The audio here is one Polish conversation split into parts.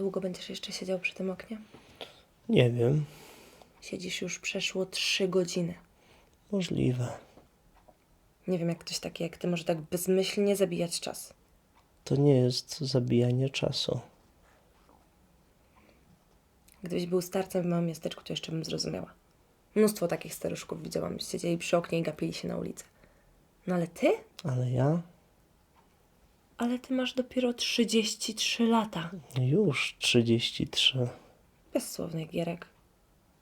Długo będziesz jeszcze siedział przy tym oknie? Nie wiem. Siedzisz już przeszło trzy godziny. Możliwe. Nie wiem, jak ktoś taki jak ty może tak bezmyślnie zabijać czas. To nie jest zabijanie czasu. Gdybyś był starcem w małym miasteczku, to jeszcze bym zrozumiała. Mnóstwo takich staruszków widziałam, siedzieli przy oknie i gapili się na ulicę. No ale ty? Ale ja Ale ty masz dopiero 33 lata. już 33. Bezsłowny gierek.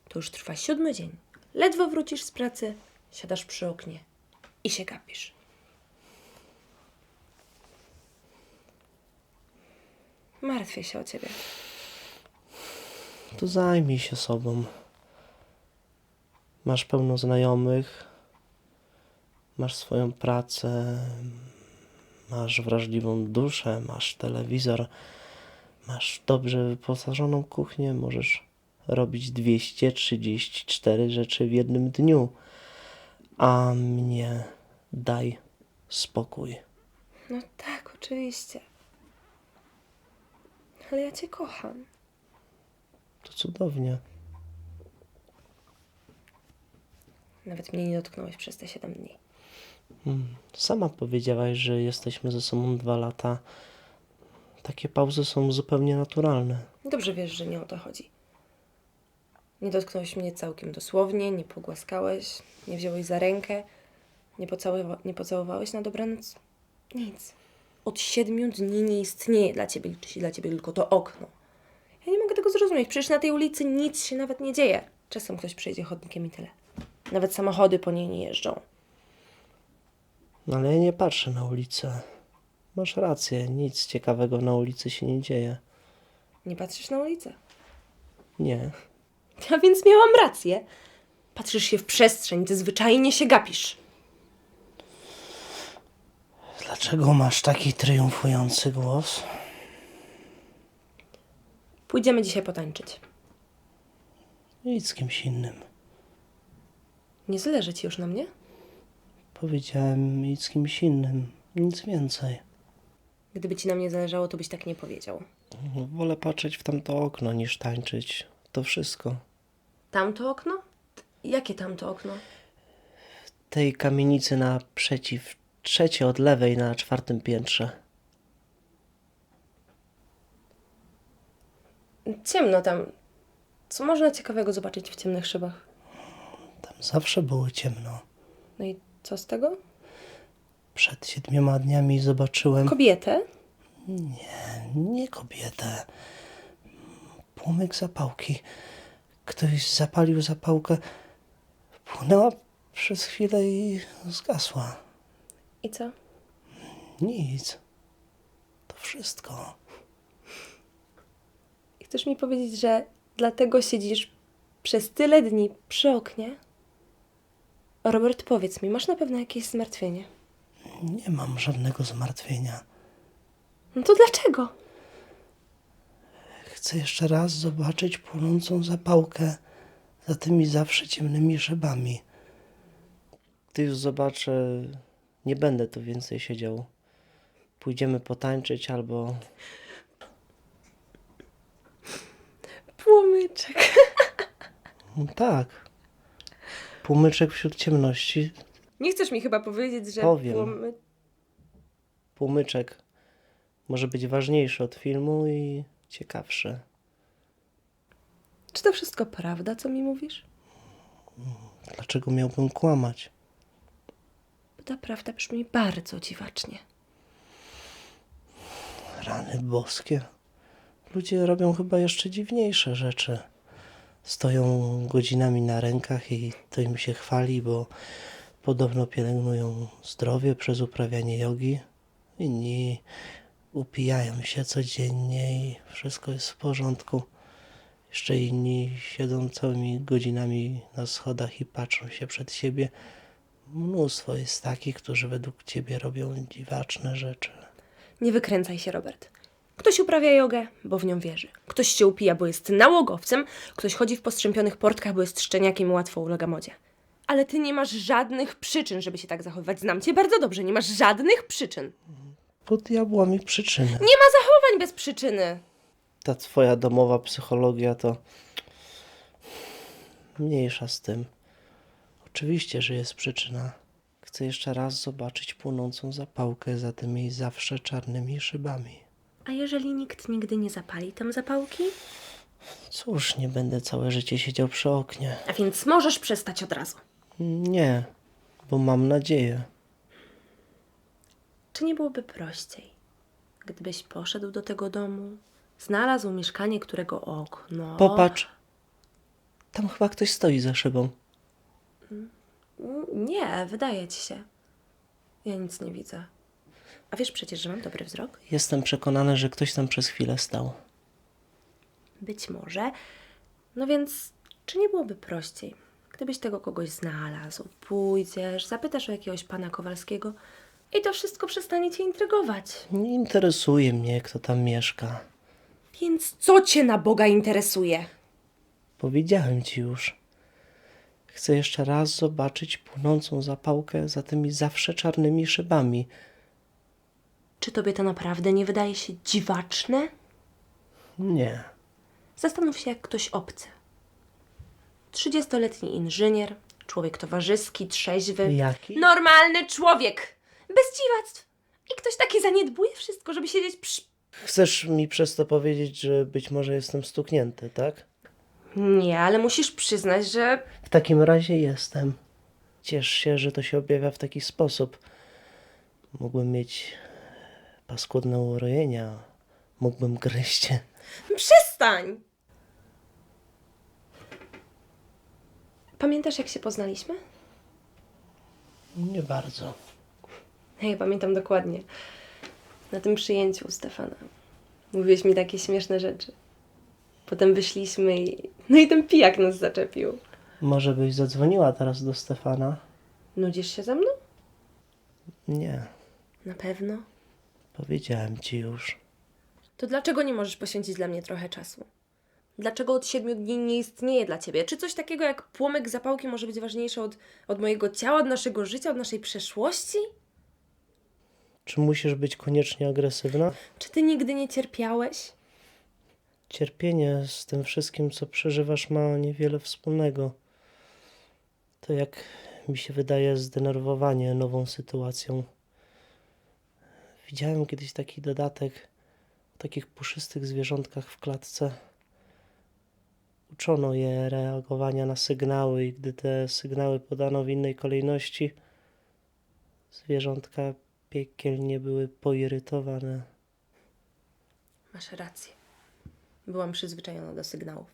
To już trwa siódmy dzień. Ledwo wrócisz z pracy, siadasz przy oknie i się gapisz. Martwię się o ciebie. To zajmij się sobą. Masz pełno znajomych, masz swoją pracę, masz wrażliwą duszę, masz telewizor, masz dobrze wyposażoną kuchnię, możesz robić 234 rzeczy w jednym dniu. A mnie daj spokój. No tak, oczywiście. Ale ja cię kocham. To cudownie. Nawet mnie nie dotknąłeś przez te 7 dni. Mm, Sama powiedziałaś, że jesteśmy ze sobą dwa lata. Takie pauzy są zupełnie naturalne. Dobrze wiesz, że nie o to chodzi. Nie dotknąłeś mnie całkiem dosłownie, nie pogłaskałeś, nie wziąłeś za rękę, nie, pocałowa- nie pocałowałeś na dobranoc. Nic. Od siedmiu dni nie istnieje dla ciebie, liczy się dla ciebie tylko to okno. Ja nie mogę tego zrozumieć. Przecież na tej ulicy nic się nawet nie dzieje. Czasem ktoś przejdzie chodnikiem i tyle. Nawet samochody po niej nie jeżdżą. No ale ja nie patrzę na ulicę. Masz rację, nic ciekawego na ulicy się nie dzieje. Nie patrzysz na ulicę. Nie. A więc miałam rację. Patrzysz się w przestrzeń, ty zwyczajnie się gapisz. Dlaczego masz taki triumfujący głos? Pójdziemy dzisiaj potańczyć. Idź z kimś innym. Nie zależy ci już na mnie? Powiedziałem idź z kimś innym. Nic więcej. Gdyby ci na mnie zależało, to byś tak nie powiedział. Wolę patrzeć w tamto okno niż tańczyć. To wszystko. Tamto okno? Jakie tamto okno? Tej kamienicy naprzeciw, trzecie od lewej na czwartym piętrze. Ciemno tam. Co można ciekawego zobaczyć w ciemnych szybach? Tam zawsze było ciemno. No i co z tego? Przed siedmioma dniami zobaczyłem Kobietę? nie kobietę. Płomyk zapałki. Ktoś zapalił zapałkę. Płynęła przez chwilę i zgasła. I co? Nic. To wszystko. I chcesz mi powiedzieć, że dlatego siedzisz przez tyle dni przy oknie? Robert, powiedz mi, masz na pewno jakieś zmartwienie? Nie mam żadnego zmartwienia. No to dlaczego? Chcę jeszcze raz zobaczyć płonącą zapałkę za tymi zawsze ciemnymi szybami. Gdy już zobaczę, nie będę tu więcej siedział. Pójdziemy potańczyć albo Płomyczek. No tak. Płomyczek wśród ciemności. Nie chcesz mi chyba powiedzieć, że Powiem. płomy... Płomyczek może być ważniejszy od filmu i ciekawszy. Czy to wszystko prawda, co mi mówisz? Dlaczego miałbym kłamać? Bo ta prawda brzmi bardzo dziwacznie. Rany boskie. Ludzie robią chyba jeszcze dziwniejsze rzeczy. Stoją godzinami na rękach i to im się chwali, bo podobno pielęgnują zdrowie przez uprawianie jogi. Inni upijają się codziennie i wszystko jest w porządku. Jeszcze inni siedzą całymi godzinami na schodach i patrzą się przed siebie. Mnóstwo jest takich, którzy według ciebie robią dziwaczne rzeczy. Nie wykręcaj się, Robert. Ktoś uprawia jogę, bo w nią wierzy. Ktoś się upija, bo jest nałogowcem. Ktoś chodzi w postrzępionych portkach, bo jest szczeniakiem i łatwo ulega modzie. Ale ty nie masz żadnych przyczyn, żeby się tak zachowywać. Znam cię bardzo dobrze. Nie masz żadnych przyczyn. Pod diabłami przyczyny. Nie ma zachowań bez przyczyny. Ta twoja domowa psychologia to mniejsza z tym. Oczywiście, że jest przyczyna. Chcę jeszcze raz zobaczyć płonącą zapałkę za tymi zawsze czarnymi szybami. A jeżeli nikt nigdy nie zapali tam zapałki? Cóż, nie będę całe życie siedział przy oknie. A więc możesz przestać od razu. Nie, bo mam nadzieję. Czy nie byłoby prościej, gdybyś poszedł do tego domu, znalazł mieszkanie, którego okno. Popatrz. Tam chyba ktoś stoi za szybą. Mm, Nie, wydaje ci się. Ja nic nie widzę. A wiesz przecież, że mam dobry wzrok? Jestem przekonany, że ktoś tam przez chwilę stał. Być może. No więc, czy nie byłoby prościej, gdybyś tego kogoś znalazł? Pójdziesz, zapytasz o jakiegoś pana Kowalskiego i to wszystko przestanie cię intrygować. Nie interesuje mnie, kto tam mieszka. Więc co cię na Boga interesuje? Powiedziałem ci już. Chcę jeszcze raz zobaczyć płonącą zapałkę za tymi zawsze czarnymi szybami. Czy tobie to naprawdę nie wydaje się dziwaczne? Nie. Zastanów się jak ktoś obcy. Trzydziestoletni inżynier, człowiek towarzyski, trzeźwy. Jaki? Normalny człowiek! Bez dziwactw! I ktoś taki zaniedbuje wszystko, żeby siedzieć przy... Chcesz mi przez to powiedzieć, że być może jestem stuknięty, tak? Nie, ale musisz przyznać, że... W takim razie jestem. Ciesz się, że to się objawia w taki sposób. Mógłbym mieć paskudne urojenia. Mógłbym gryźć. Przestań! Pamiętasz, jak się poznaliśmy? Nie bardzo. Ja pamiętam dokładnie. Na tym przyjęciu u Stefana. Mówiłeś mi takie śmieszne rzeczy. Potem wyszliśmy i... No i ten pijak nas zaczepił. Może byś zadzwoniła teraz do Stefana? Nudzisz się ze mną? Nie. Na pewno. Powiedziałem ci już. To dlaczego nie możesz poświęcić dla mnie trochę czasu? Dlaczego od siedmiu dni nie istnieje dla ciebie? Czy coś takiego jak płomyk zapałki może być ważniejsze od, od mojego ciała, od naszego życia, od naszej przeszłości? Czy musisz być koniecznie agresywna? Czy ty nigdy nie cierpiałeś? Cierpienie z tym wszystkim, co przeżywasz, ma niewiele wspólnego. To jak mi się wydaje, zdenerwowanie nową sytuacją. Widziałem kiedyś taki dodatek o takich puszystych zwierzątkach w klatce. Uczono je reagowania na sygnały, i gdy te sygnały podano w innej kolejności, zwierzątka piekielnie były poirytowane. Masz rację. Byłam przyzwyczajona do sygnałów.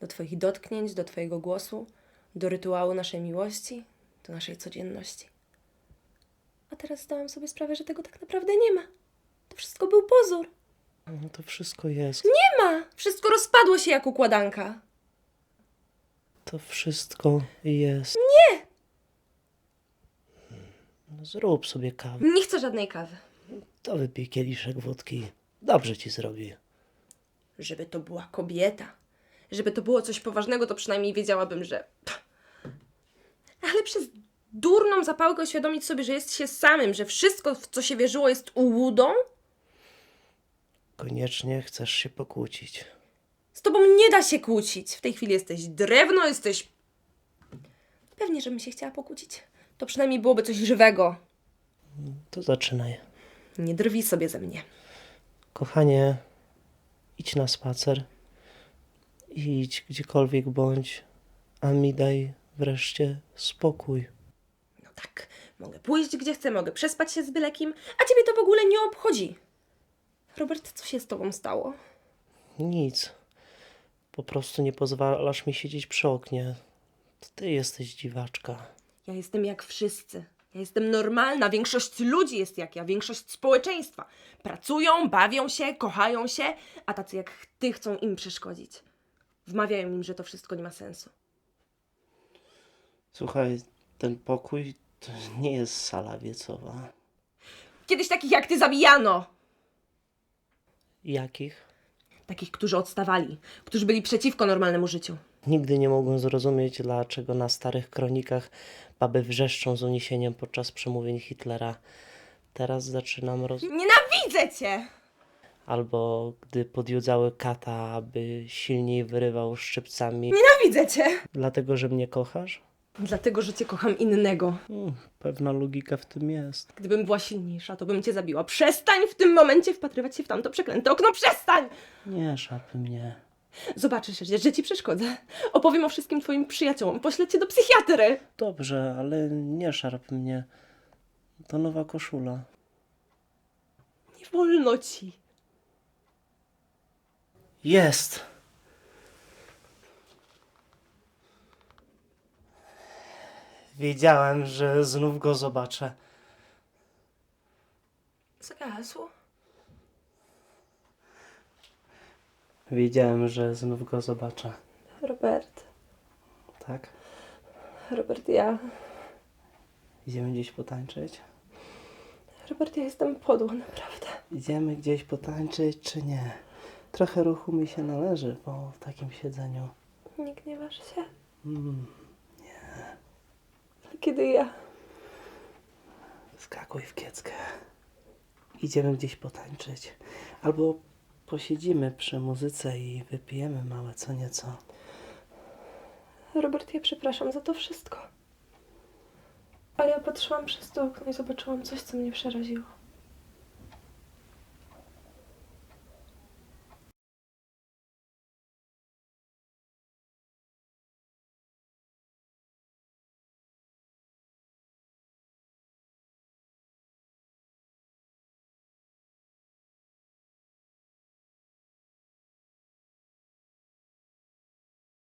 Do Twoich dotknięć, do Twojego głosu, do rytuału naszej miłości, do naszej codzienności. A teraz zdałam sobie sprawę, że tego tak naprawdę nie ma. To wszystko był pozór. No to wszystko jest. Nie ma! Wszystko rozpadło się jak układanka. To wszystko jest. Nie! No zrób sobie kawę. Nie chcę żadnej kawy. To wypij kieliszek wódki. Dobrze ci zrobi. Żeby to była kobieta. Żeby to było coś poważnego, to przynajmniej wiedziałabym, że. Ale przez durną zapałkę uświadomić sobie, że jest się samym, że wszystko, w co się wierzyło, jest ułudą? Koniecznie chcesz się pokłócić. Z tobą nie da się kłócić. W tej chwili jesteś drewno, jesteś. Pewnie, żebym się chciała pokłócić. To przynajmniej byłoby coś żywego. To zaczynaj. Nie drwij sobie ze mnie. Kochanie, idź na spacer. Idź gdziekolwiek bądź, a mi daj wreszcie spokój. Tak, mogę pójść gdzie chcę, mogę przespać się z byle kim, a ciebie to w ogóle nie obchodzi. Robert, co się z tobą stało? Nic. Po prostu nie pozwalasz mi siedzieć przy oknie. To ty jesteś dziwaczka. Ja jestem jak wszyscy. Ja jestem normalna. Większość ludzi jest jak ja, większość społeczeństwa. Pracują, bawią się, kochają się, a tacy jak ty chcą im przeszkodzić. Wmawiają im, że to wszystko nie ma sensu. Słuchaj, ten pokój to nie jest sala wiecowa. Kiedyś takich jak ty zabijano. Jakich? Takich, którzy odstawali, którzy byli przeciwko normalnemu życiu. Nigdy nie mogłem zrozumieć, dlaczego na starych kronikach baby wrzeszczą z uniesieniem podczas przemówień Hitlera. Teraz zaczynam roz... Nienawidzę cię! Albo gdy podjudzały kata, aby silniej wyrywał szczypcami. Nienawidzę cię! Dlatego, że mnie kochasz? Dlatego, że cię kocham innego. Pewna logika w tym jest. Gdybym była silniejsza, to bym cię zabiła. Przestań w tym momencie wpatrywać się w tamto przeklęte okno. Przestań! Nie szarpy mnie. Zobaczysz, że, że ci przeszkodzę. Opowiem o wszystkim twoim przyjaciołom. Poślę cię do psychiatry. Dobrze, ale nie szarp mnie. To nowa koszula. Nie wolno ci. Jest! Wiedziałem, że znów go zobaczę. Zgasł. Wiedziałem, że znów go zobaczę. Robert. Tak? Robert, ja. Idziemy gdzieś potańczyć? Robert, ja jestem podła, naprawdę. Idziemy gdzieś potańczyć, czy nie? Trochę ruchu mi się należy po takim siedzeniu. Nie gniewasz się? Mm, kiedy ja? skakuj w kieckę. Idziemy gdzieś potańczyć. Albo posiedzimy przy muzyce i wypijemy małe co nieco. Robert, ja przepraszam za to wszystko. Ale ja patrzyłam przez to okno i zobaczyłam coś, co mnie przeraziło.